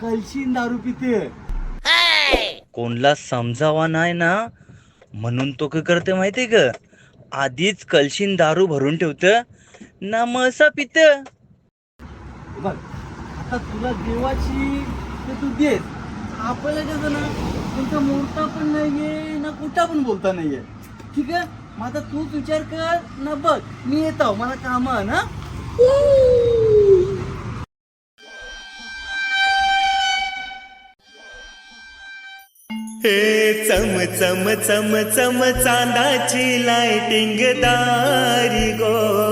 कलशीन दारू पिते. कोणला समजावा नाही ना? म्हणून तो काय करते माहितीये का? आधीच कलशीन दारू भरून ठेवत ना मग असा पित बघ आता तुला देवाची ते तू देस आपल्याला कसं ना तुमचा मोर्ता पण नाहीये ना कुठं पण बोलता नाहीये. ठीक आहे? मग आता तूच विचार कर. ना बघ मी येतो. मला काम ना? चम चम चम चम चांदाची लाइटिंग दारी गो.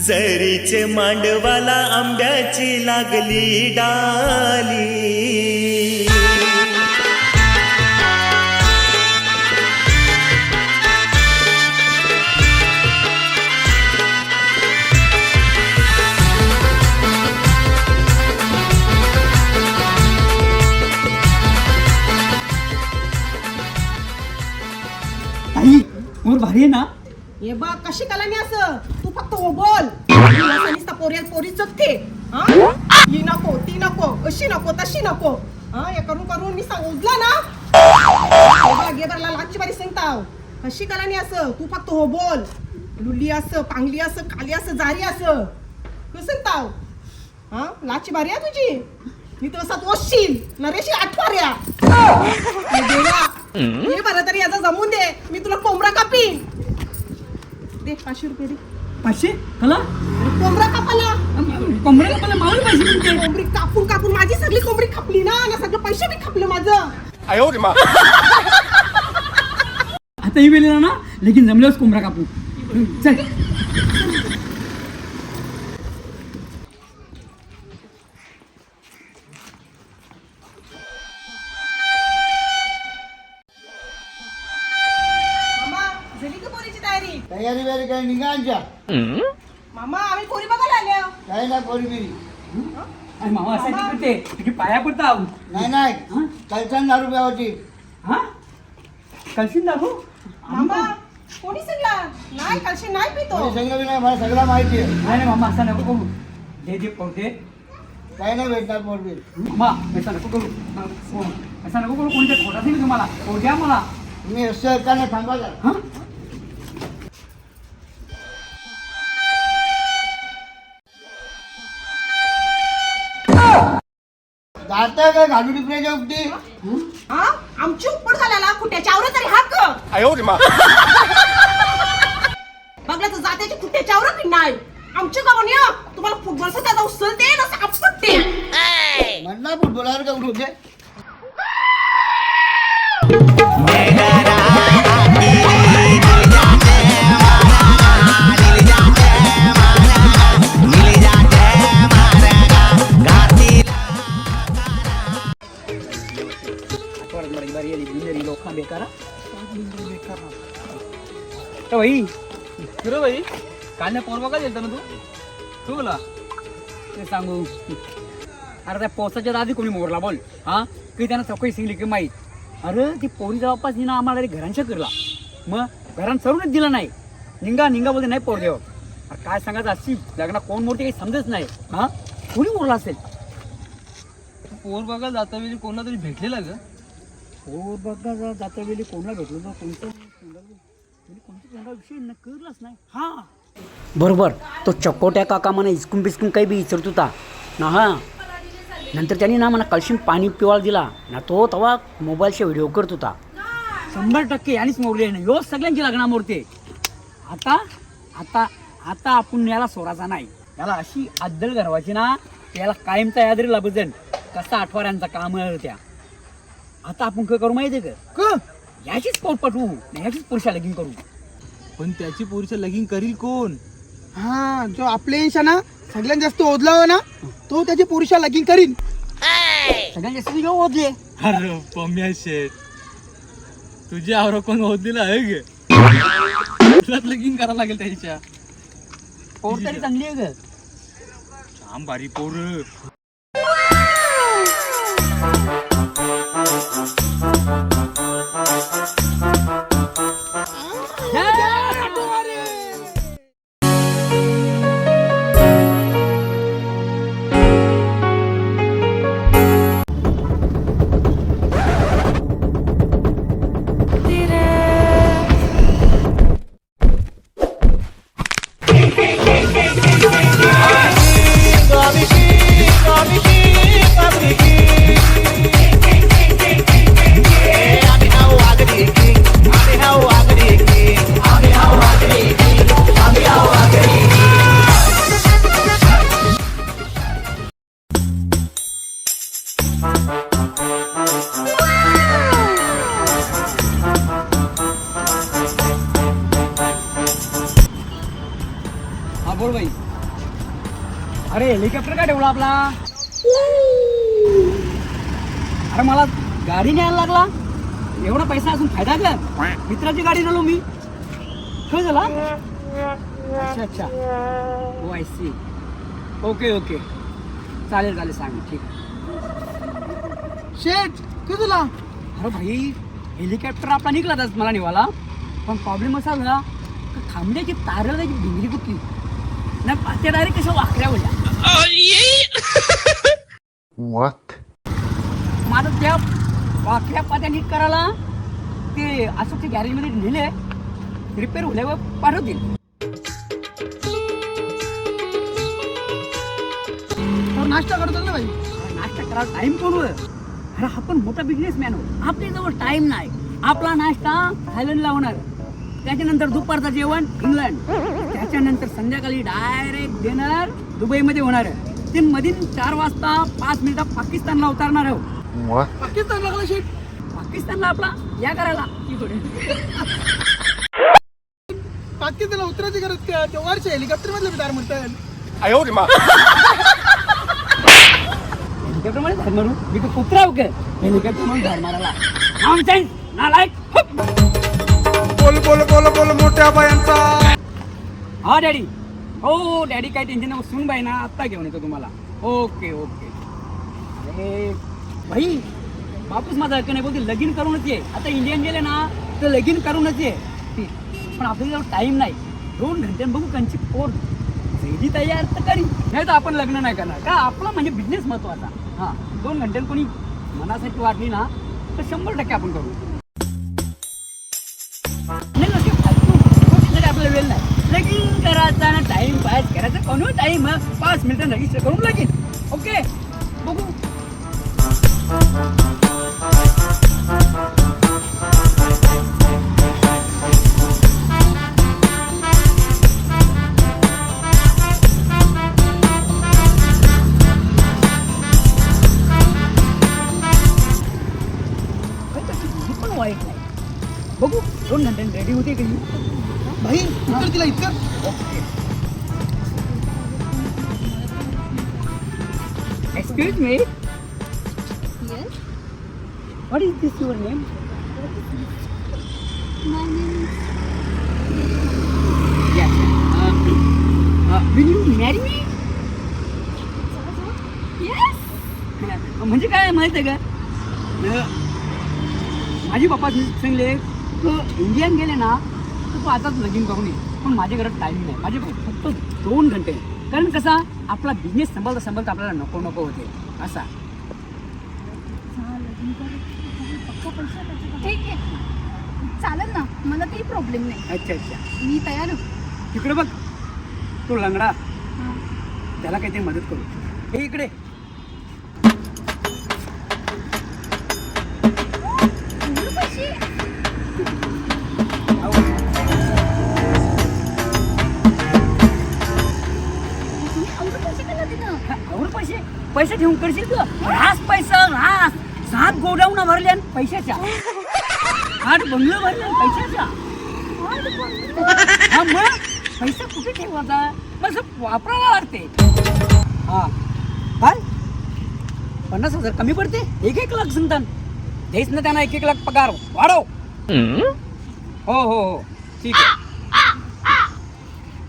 जरीचे मांडवाला आंब्याची लागली डाली. मोर भारी आहे ना? हे बघ कशी कलानी असं? तू फक्त बोल. असं पोरी पोरी जगते हा? ही नको ती नको अशी नको तशी नको. हा हे करून करून मी उजला ना? गेबरला बघ बारी सांगताव कशी कलानी असं? तू फक्त हो बोल. लुली असं पांगली असं खाली असं जारी असं. तू सांगताव हा? लाची बारी आहे तुझी? मी तर असा ओशील नरेशी आठवार्या हे बरं तरी याचा जमून दे. मी तुला कोंबडा कापीन दे पाचशे रुपये दे. पाचशे? कला कोंबडा कापाला कोंबड्याला मला मावळ पाहिजे म्हणते कोंबडी कापून कापून. माझी सगळी कोंबडी खापली ना. ना सगळं पैसे बी खापलं माझं. आता ही वेळेला ना लेकिन जमल्यावर कोंबडा कापू. चल. निघांच्या मामा आम्ही पोरी बघायला आल्या काही नाही पोरी बिरी. आणि मामा असं करते तुझी पाया पडता आहो. नाही नाही. हा? कलशान दारू प्यावाची हा? कळशील दाखवू मामा कोणी? सांगला नाही कलशी नाही पितो. कोणी सांगितलं बी नाही मला सगळं माहिती आहे. नाही नाही मामा असं नको करू. दे दे पडते काही नाही भेटणार पोरबी मामा असं नको करू. हो. असं नको करू कोणत्या खोटा दिली तुम्हाला? हो द्या मला. मी असं का नाही थांबा जरा. हा? जाता का घालू टिपण्याच्या उपटी हा? आमची उपड झाल्याला कुठ्याच्या आवरा तरी हाक बघला तर जात्याची कुठ्याच्या आवरा की नाही? आमच्या गावाने या तुम्हाला फुटबॉल सुद्धा उचलते ना आपटते म्हणला फुटबॉलवर का उठू भाई। खरं भाई काल नाही पोर बघा गेलता ना तू? तू बोला. ते सांगू. अरे त्या पोचाच्या आधी कोणी मोरला बोल. हा? की त्यानं सकाळी सांगली की माहीत अरे ती पोरीचा बाप्पाच हिनं आम्हाला रे घरांच्या करला मग घरांत सरूनच दिला नाही. निंगा निंगा बोलते नाही पोर देव. अरे काय सांगायचं अशी? लग्न कोण मोठी काही समजत नाही. हा? कोणी मोरला असेल? पोर बघा जाता वेळी कोणा तरी भेटलेला ग? पोर बघा जाता वेळी कोणाला भेटलो? ना कोणतं? विषय न करलाच नाही. हा. बरोबर. तो चकोट्या काका म्हणा इस्कून बिस्कून काही बी विचारत होता. ना हा. नंतर त्यांनी ना मला कलशीन पाणी पिवायला दिला. ना तो तेव्हा मोबाईलचे व्हिडिओ करत होता. शंभर टक्के यानेच मोडले ना. ह्यो सगळ्यांची लग्ना मोडते. आता आता आता आपण याला सोडायचा नाही. याला अशी अद्दल घरवायची ना याला कायमचा यादरी लाभजन. कसा आठवड्यांचा काम त्या. आता आपण काय करू माहितीये का? याचीच पोट पटवू याचीच पुरुषा लगीन करू. पण त्याची पोरीचं लगीन करील कोण? हा जो आपल्या इंशा ना सगळ्यात जास्त ओदला ना तो त्याची पुरुषा लगीन करीन. सगळ्यात जास्त तुझ्या ओढले अरे पम्या शेठ तुझी आवर कोण दिला आहे गे? तुलाच लगीन करावं लागेल त्याच्या. पोट तरी चांगली आहे ग. छान भारी पोर. अरे हेलिकॉप्टर का ठेवला आपला? अरे मला गाडी न्यायला लागला. एवढा पैसा असून फायदा का मित्राची गाडी नेलो मी. काय झाला? अच्छा अच्छा. हो आय सी ओके ओके चालेल चालेल सांग. ठीक. शेठ काय तुला अरे भाई हेलिकॉप्टर आपला निघलाच मला निवाला. पण प्रॉब्लेम असा झाला थांबण्याची तारं त्याची डिंगरी कुठली? नाही पात्या डायरेक्ट कशा वाकड्या बोलल्या माझं त्या वाकड्या पात्या नीट करायला ते अशोकच्या गॅरेजमध्ये नेले रिपेअर होल्यावर पाठवतील तर नाश्ता करतो ना भाई. नाश्ता करायला टाइम कोण? अरे आपण मोठा बिझनेसमॅन आहोत. आपल्याजवळ टाइम नाही. आपला नाश्ता थायलंडला होणार त्याच्यानंतर दुपारचं जेवण इंग्लंड. त्याच्यानंतर संध्याकाळी डायरेक्ट डिनर दुबईमध्ये होणार तीन मधील चार वाजता पाच मिनिटं पाकिस्तानला उतरणार आहोत पाकिस्तान लागला शेठ पाकिस्तानला आपला या करायला. ती पाकिस्तानला उतरायची गरज काय? ते वरच्या हेलिकॉप्टर मधले बिदार म्हणतात हेलिकॉप्टरमध्ये धाड मारू. मी कुत्रा हो का हेलिकॉप्टर म्हणून धाड मारायला. Nonsense! नालायक! बोल बोल बोल बोल मोठ्या बायांचा. हा डॅडी. हो डॅडी काय टेन्शन नको. सुन बाई ना आत्ता घेऊन येतो तुम्हाला. Okay okay. अरे भाई बापूस माझा हक्क नाही बोलते लगीन करूनच ये. आता इंडियन गेले ना तर लगीन करूनच ये. पण आपल्याजवळ टाईम नाही. दोन घंट्यान बघू कंची पोर. झाली तयार तर करी. नाही तर आपण लग्न नाही करणार. का? आपला म्हणजे बिझनेस महत्त्वाचा. हां दोन घंट्यान कोणी मनासाठी वाटली ना तर शंभर टक्के आपण करू. लगीन करायचा ना टाइम पास करायचा. कोणू टाइम पाच मिनिटं रजिस्टर करून लगीन. ओके बघू. पण वाईट नाही. बघू. दोन घंटे रेडी होते की तिला इतकं? Okay excuse me Yes, what is this your name my name is. Will you marry me Yes. म्हणजे काय माहिती आहे का? माझी पप्पा सांगले तू इंडियन गेले ना तर तू आताच लगीन करून ये. पण माझ्या घरात टाईम नाही. माझे फक्त दोन घंटे कारण कसा आपला बिझनेस सांभाळता सांभाळता आपल्याला नको नको होते. असा. ठीक आहे. चालेल ना. मला काही प्रॉब्लेम नाही. अच्छा अच्छा. मी तयार तिकडे बघ. तो लंगडा. त्याला काहीतरी मदत करू. हे इकडे. पैसे? पैसे ठेवून करशील तू? रास पैसा रास. सात गोडाऊन भरल्या पैशाच्या. आठ बंगलं भरल्या पैशाच्या. हा मग? पैसा कुठे ठेवायचा मग वापरायला लागते हा. काय पन्नास हजार कमी पडते? एक एक लाख सांगतात देच ना त्यांना एक एक लाख पगार. वाढव. हो हो हो. ठीक आहे.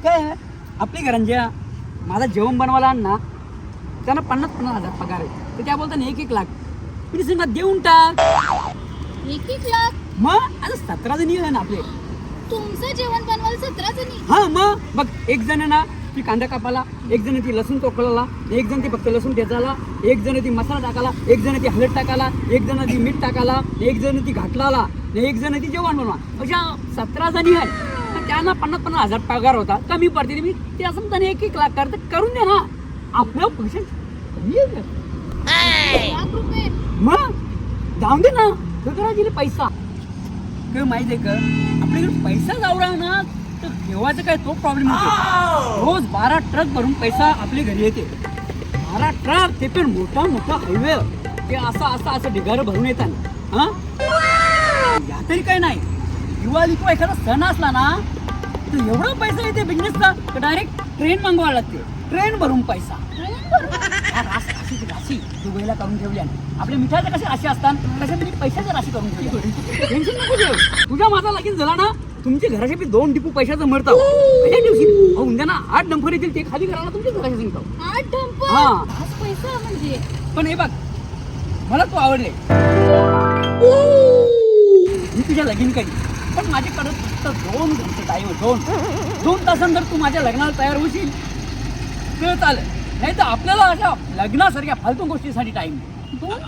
काय आपली घरांच्या माझा जेवण बनवायला आण ना. त्यांना पन्नास पन्नास हजार पगार आहे. तर त्या बोलताना एक एक लाख. तुम्ही सांगा देऊन टाक. एक एक लाख? मग? आता सतरा जणी आहे ना आपले. तुमचं जेवण बनवायला सतरा जणी हा मग? बघ एक जण ना ती कांदा कापाला एक जण ती लसूण तोकळाला एक जण ती फक्त लसूण ठेचाला एक जण ती मसाला टाकाला एक जण ती हळद टाकाला एक जण ती मीठ टाकाला एक जण ती घाटलाला एक जण ती जेवण बनवा अशा सतरा जणी आहे तर त्यांना पन्नास पन्नास हजार पगार होता. कमी पडते मी ते असं त्याने एक एक लाख करते करून दे ना आपलं पैसे कमी आहे का? लाख रुपये. मग? जाऊन दे ना. करा दिले पैसा. काय माहिती आहे का? आपल्याकडे पैसा जावरा ना तर ठेवायचं काय तो प्रॉब्लेम होतो. रोज बारा ट्रक भरून पैसा आपल्या घरी येते. बारा ट्रक ते पण मोठा मोठा हायवे ते असं असं असं ढिगारं भरून येतात. हा? या तरी काय नाही. दिवाळी किंवा एखादा सण असला ना तर एवढा पैसा येते बिझनेसचा तर डायरेक्ट ट्रेन मागवायला लागते. ट्रेन भरून पैसा. या रास राशीची राशी दुबईला करून ठेवल्या आपल्या मिठाच्या कशा राशी असतात तशा मी पैशाच्या राशी करून ठेवल्या टेन्शन नको घेऊ. तुझ्या माझा लगीन झाला ना तुमच्या घराचे बी दोन डिपू पैशाचं मरतं. पहिल्या दिवशी अहो, उद्या ना आठ डंपर येतील ते खाली करायला तुमच्या घराचे सांगतो आठ ढंप हा. पैसा म्हणजे? पण हे बघ मला तू आवडले. मी तुझ्या लगीन करी पण माझ्याकडे फक्त दोन घंटे टाईम आहे, दोन. दोन तासांतर तू माझ्या लग्नाला तयार होशील. तर चालेल नाही तर आपल्याला अशा लग्नासारख्या फालतू गोष्टीसाठी टाइम दोन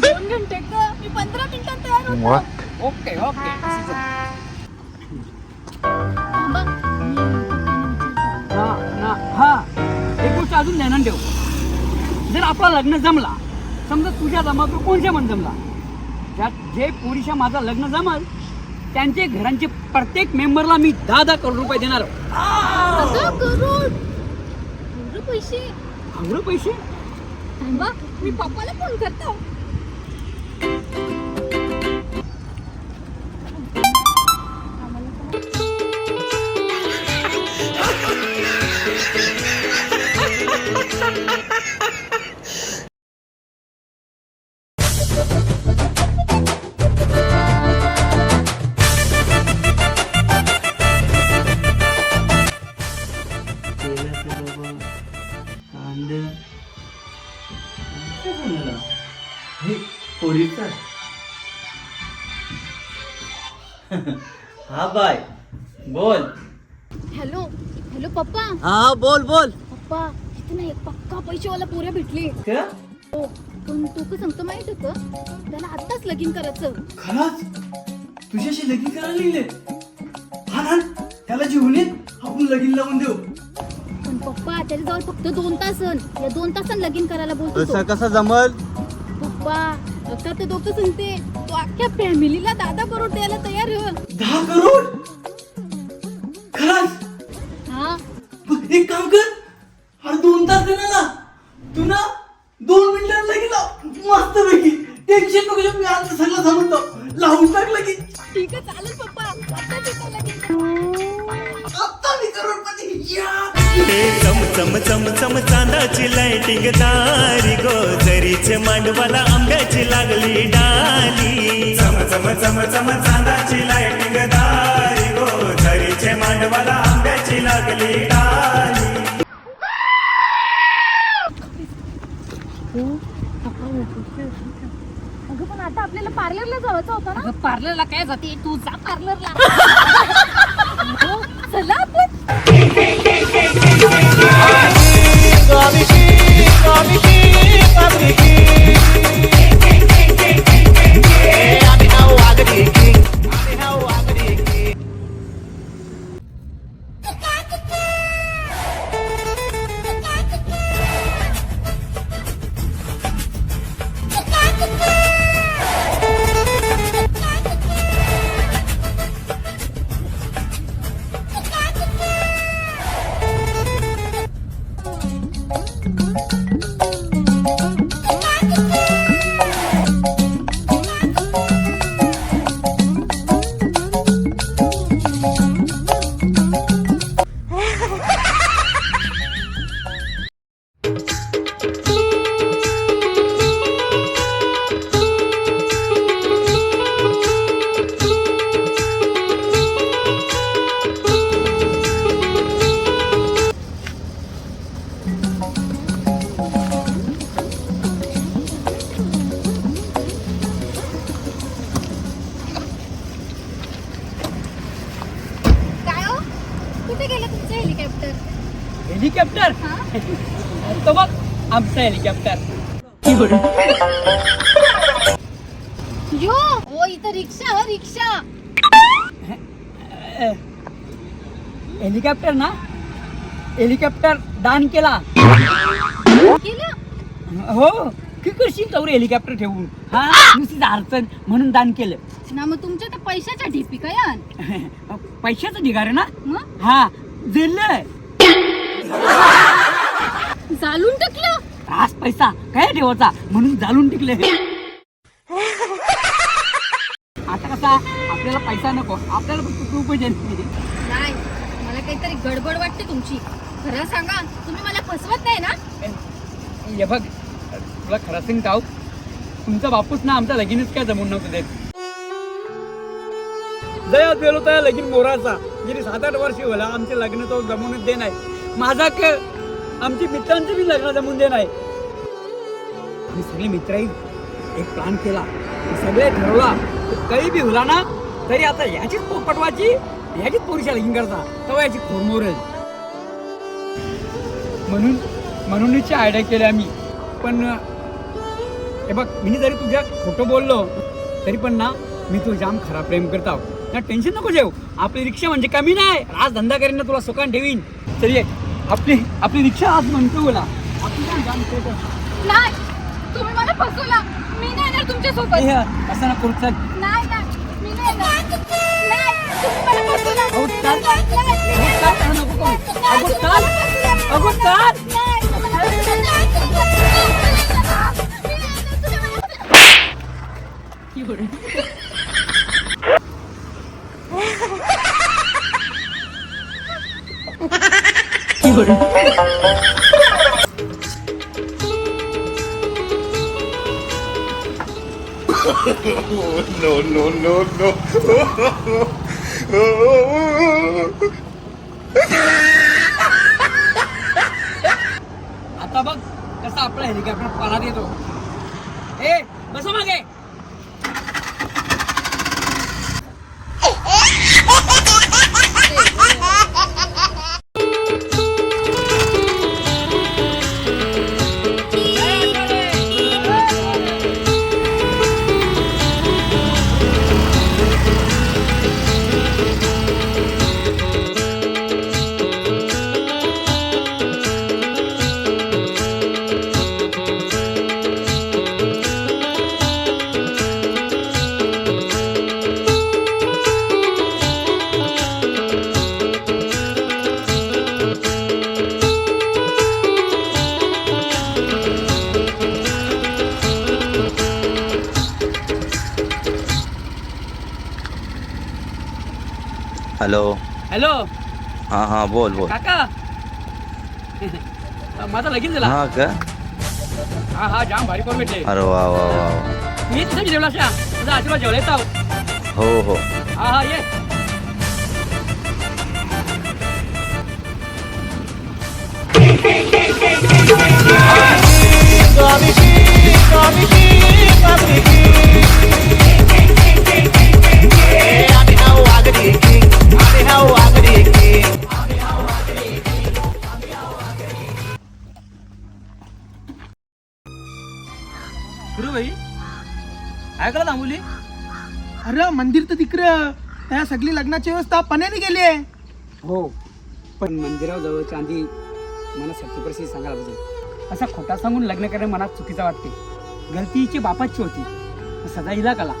दोन घंटे का? मी पंधरा मिनिटात तयार होतो. ओके ओके थांबा. हा ना हा. एक गोष्ट अजून ध्यानात ठेव. जर आपला लग्न जमला समजा तुझ्या जमा तू कोणत्या मन जमला? ज्यात जे पुरीशा माझं लग्न जमल त्यांचे घरांचे प्रत्येक मेंबरला मी दहा दहा करोड रुपये देणार. पैसे. पैसे? मी पप्पाला फोन करतो. हा बाय बोल. हॅलो हॅलो पप्पा. हा बोल बोल. पप्पा इथे ना एक पक्का पैसेवाला पोऱ्या भेटली. का हो पण तू का सांगतो माहीत होतं त्याला आत्ताच लगीन करायचं. खलाच तुझ्याशी लगीन करायला हा ना त्याला जीवन आपण लगीन लावून देऊ. पण पप्पा त्याच्याजवळ फक्त दोन तासन. या दोन तासात लगीन करायला बोलतो तो. कसा जमल? पप्पा आता ते दोघं सांगते अख्ख्या फॅमिलीला दादा करोड द्यायला तयार आहे. दहा करोड? खलास हा. एक काम कर. अरे दोन तास दे ना तू ना दोन मिनिटात लगीन लाव. मस्त पैकी. टेन्शन नको घेऊ, मी आज सगळं सांगतो लावून टाक लगीन ठीक आहे चालेल पप्पा. आत्ताच येतो लगीन करायला. आता मी करोडपती. या. चम चम चम चांदाची लाइटिंग दारी गो. जरीचे मांडवाला आंब्याची लागली डाली. चम चम चम चम चांदाची लाइटिंग दारी गो. जरीचे मांडवाला आंब्याची लागली डाली. अगं पण आता आपल्याला पार्लरला जायचं होतं ना? पार्लरला काय जाते? तू जा पार्लरला. काय हेलिकॉप्टर. हा तो बघ आमचं हेलिकॉप्टर. यो ओ इथं रिक्षा हो रिक्षा. हेलिकॉप्टर ना? हेलिकॉप्टर दान केला. केलं? हो की करशील चौरे हेलिकॉप्टर ठेवून? हा नुसतीच अडचण म्हणून दान केलं. ना मग तुमच्या त्या पैशाच्या ढिपी काय? पैशाचं ढिगारे ना? हा दिलं चालून टाकलं? त्रास पैसा काय ठेवायचा म्हणून जाळून टिकले आता कसा आपल्याला पैसा नको आपल्याला फक्त तू पैसे नाही मला काहीतरी गडबड वाटते तुमची. खरं सांगा तुम्ही मला फसवत नाही ना? हे बघ तुला खरं सांग गाव तुमचा बापूस ना आमचा लगीनच काय जमून नव्हतं देत. जया गेलो त्या लगीन मोराचा. गेली सात आठ वर्ष होला आमचे लग्न तो जमूनच दे नाही. माझा क आमची मित्रांचं बी लग्न जमून नाही. आम्ही सगळे मित्रही एक प्लान केला. सगळे ठरवला काही बी होला ना तरी आता याचीच पोट पटवायची याचीच पोरीच्या लगीन करता तेव्हा याची खोरमोर म्हणून म्हणूनच आयडिया केली आम्ही. पण हे बघ मी जरी तुझ्या खोटं बोललो तरी पण ना मी तू जाम खरा प्रेम करता. ना टेन्शन नको जेव आपली रिक्षा म्हणजे कमी नाही. आज धंदा करीन ना तुला सुकान ठेवीन. चल ये. आपली आपली रिक्षा आज म्हणतो बोला आपली जाम. नाही तुम्ही मला फसवला मी नाही येणार तुमच्यासोबत ए, असं ना करू चल नाही नाही मी नाही येणार नाही तुम्ही मला फसवला अहो, चाल. नाही, अहो, चाल, चाल, नको करू. अगो, चाल. अगो, चाल. आता बघ कसा आपला हेलिकॉप्टर पाण्यात येतो हॅलो हॅलो हा हा बोल बोल। काका? माझा लगीन झाला. हा का? हा हा जाम भारी करून भेटले अरे वा वा वा वा. मी तुझं जेवला अशा तुझा आशीर्वाद जेवला येतो. हो हो. हा हा ये. ऐकलं ना मुली अरे मंदिर तर तिकडं त्या सगळी लग्नाची व्यवस्था पण्याने केली आहे. हो पण मंदिरावर जवळ चांदी मला सत्य परिस्थिती सांगायला पाहिजे. असा खोटा सांगून लग्न करणं मनात चुकीचं वाटते. गलतीची बापाची होती. सदा हिला कला.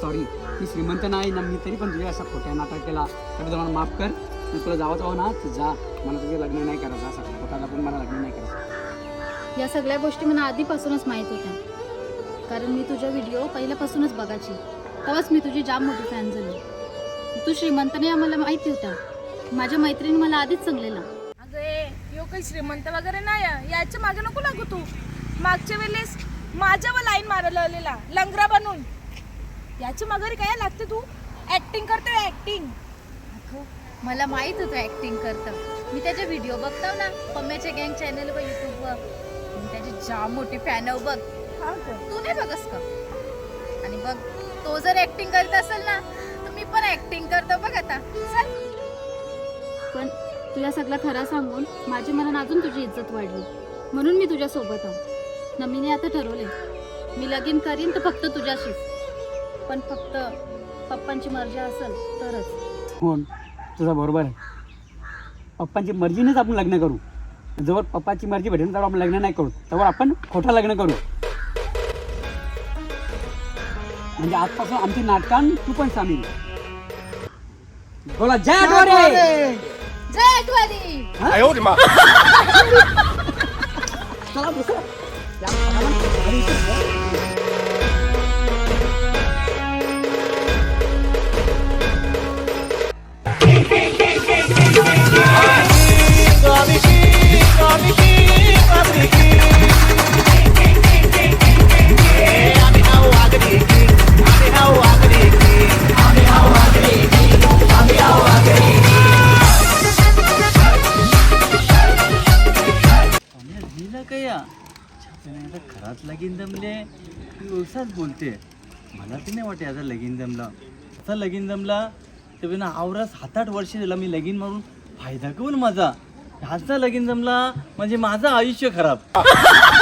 सॉरी मी श्रीमंत नाही ना मी तरी पण तुझ्या असा खोट्या नाटक केला तर मला माफ कर. मी तुला जावं जावं ना तू जा. मला तुझे लग्न नाही करायचं असा खोटा पण मला लग्न नाही करायचं. या सगळ्या गोष्टी मला आधीपासूनच माहीत होत्या. कारण मी तुझा व्हिडिओ पहिल्यापासूनच बघायची. तेव्हाच मी तुझी जाम मोठी फॅन झाली. तू श्रीमंत नाही आम्हाला माहिती होता माझ्या मैत्रिणी मला आधीच सांगलेला. अगं ए यो काही श्रीमंत वगैरे नाही. याच्या मागे नको लागू तू. मागच्या वेळेस माझ्यावर लाईन मारायला आलेला लंगरा बनून. याच्या माघारी काय लागते तू? ऍक्टिंग करते ऍक्टिंग मला माहीत होतं ऍक्टिंग करतं. मी त्याचे व्हिडिओ बघताव ना पम्याच्या गँग चॅनलवर युट्यूबवर मी त्याची जाम मोठी फॅन आहे बघ. तू नाही बघस का? आणि बघ तो जर ऍक्टिंग करत असेल ना तर मी पण ऍक्टिंग करतो बघ आता. चल. पण तुला सगळं खरं सांगून माझी मनात अजून तुझी इज्जत वाढली. म्हणून मी तुझ्या सोबत आहो. नमीने आता ठरवले मी लगीन करीन तर फक्त तुझ्याशीच. पण फक्त पप्पांची मर्जी असेल तरच. हो तुझा बरोबर आहे. पप्पांची मर्जीनेच आपण लग्न करू. जवळ पप्पाची मर्जी भेटेल तेव्हा आपण लग्न नाही करू. तेव्हा आपण खोटं लग्न करू. म्हणजे आजपासून आमची नाटकान तू पण सामील. बोला जय आठवडे जय आठवडी चला दुसरं Hey, मला लगीन जमला. असा लगीन जमला तर बिना आवरा सात आठ वर्ष झाला मी लगीन मारून फायदा करून माझा. ह्याचा लगीन जमला म्हणजे माझं आयुष्य खराब.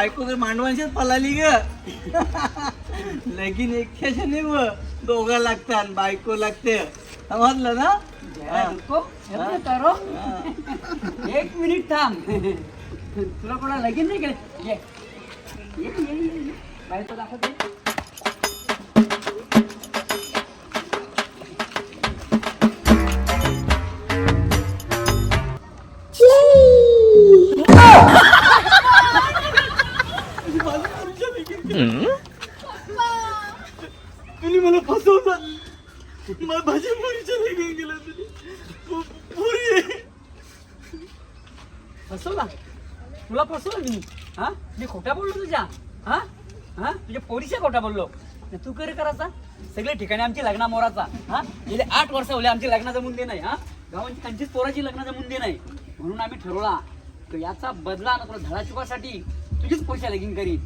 बायको तर मांडवांशीच पळाली ग. लगीन एकट्याच्या नाही व दोघं लागतात बायको लागते. समजलं ना. रुको, एवढं करो. एक मिनिट थांब. तुला कोणा लगीन नाही केलं? ये. ये, ये, ये, ये. बायको दाखवते. मी हा? मी खोटा बोललो तुझ्या? हा? हा? तुझ्या पोरीच्या खोटा बोललो. तू कर करायचा सगळे ठिकाणी आमची लग्ना मोराचा. हा? गेले आठ वर्ष होले आमची जमून मुंदे नाही हा? गावांची त्यांचीच पोराची लग्नाचा मुंदे नाही. म्हणून आम्ही ठरवला याचा बदला नको धडा चुकासाठी तुझीच पैसा लगीन करी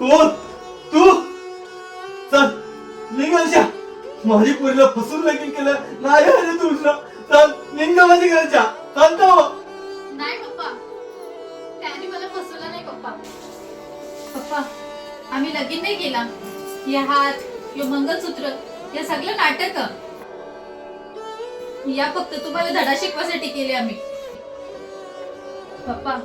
कोण? तू? चल निघायच्या माझी पुरीला फसून लगीन केलं. नाही अरे तुझं. चल निघ माझी घरच्या चालतो नाही पप्पा. त्याने मला फसवलं नाही पप्पा. पप्पा आम्ही लगीन नाही केला. या हात यो मंगलसूत्र या सगळं नाटक. या फक्त तुम्हाला धडा शिकवासाठी केले आम्ही. पप्पा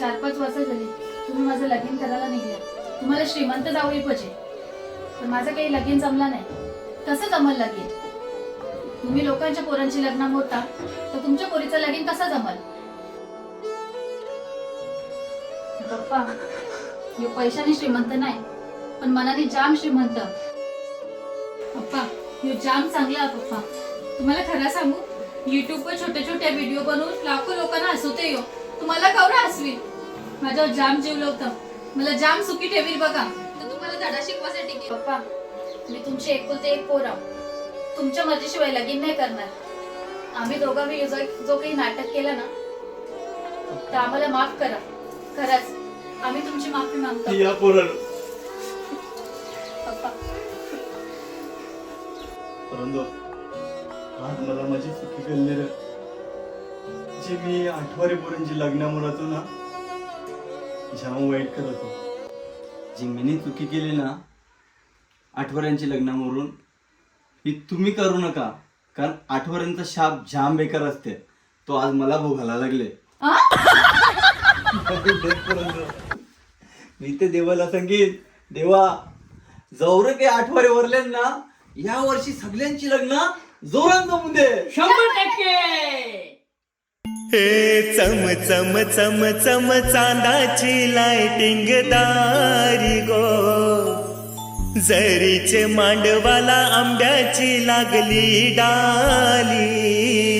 चार पाच वर्ष झाली. तुम्ही माझं लगीन करायला निघल्या तुम्हाला श्रीमंत जावळी पाहिजे पण माझं काही लगीन जमला नाही. कसं जमल लगीन. तुम्ही लोकांच्या पोरांची लग्न होता तर तुमच्या पोरीचं लगीन कसं जमल? पप्पा यो पैशाने श्रीमंत नाही पण मनाने जाम श्रीमंत. पप्पा यो जाम चांगला आहे पप्पा तुम्हाला खरं सांगू युट्यूबवर छोट्या छोटे छोटे व्हिडिओ बनवून लाखो लोकांना हसवते यो. तुम्हाला कवरा हसवी माझ्यावर जाम जीव लावतं. मला जाम सुखी ठेवील बघा. तर तुम्हाला धडा शिकवासाठी के- पप्पा मी तुमची एकुलते एक पोर आहो. तुमच्या मर्जीशिवाय लगीन नाही करणार. आम्ही दोघांनी जो जो काही नाटक केलं ना तर आम्हाला माफ करा. खरंच आम्ही तुमची माफी मागतो. या पोरानं पप्पा. परंतु आज मला माझी चुकी कळली रे जे मी आठवारी पोरांची लग्नामुळातो ना जाम वाईट करत होतो जी मीनी चुकी केली ना आठवऱ्यांची लग्नावरून ही तुम्ही करू नका कारण आठवऱ्यांचा शाप जाम बेकार असते. तो आज मला भोगायला लागले. मी ते देवाला सांगेन देवा जवळ काही आठवरे वरले ना या वर्षी सगळ्यांची लग्न जोरात जमून दे. शंभर टक्के! हे चम चम चम चम चांदाची लाइटिंग दारी गो. जरीचे मांडवाला आंब्याची लागली डाली.